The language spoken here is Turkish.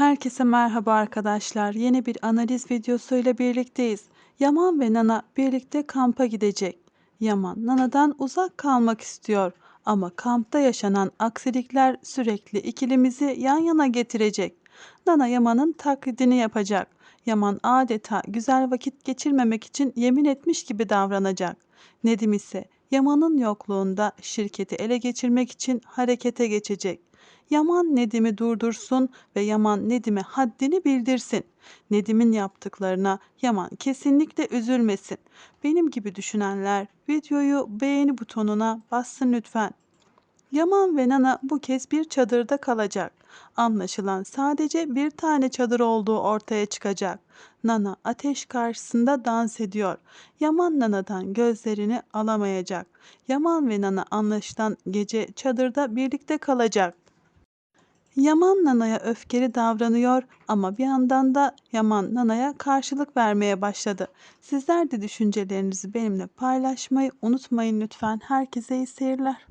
Herkese merhaba arkadaşlar. Yeni bir analiz videosuyla birlikteyiz. Yaman ve Nana birlikte kampa gidecek. Yaman Nana'dan uzak kalmak istiyor ama kampta yaşanan aksilikler sürekli ikilimizi yan yana getirecek. Nana Yaman'ın taklidini yapacak. Yaman adeta güzel vakit geçirmemek için yemin etmiş gibi davranacak. Nedim ise Yaman'ın yokluğunda şirketi ele geçirmek için harekete geçecek. Yaman Nedim'i durdursun ve Yaman Nedim'e haddini bildirsin. Nedim'in yaptıklarına Yaman kesinlikle üzülmesin. Benim gibi düşünenler videoyu beğeni butonuna bassın lütfen. Yaman ve Nana bu kez bir çadırda kalacak. Anlaşılan sadece bir tane çadır olduğu ortaya çıkacak. Nana ateş karşısında dans ediyor. Yaman Nana'dan gözlerini alamayacak. Yaman ve Nana anlaşılan gece çadırda birlikte kalacak. Yaman Nana'ya öfkeli davranıyor ama bir yandan da Yaman Nana'ya karşılık vermeye başladı. Sizler de düşüncelerinizi benimle paylaşmayı unutmayın lütfen. Herkese iyi seyirler.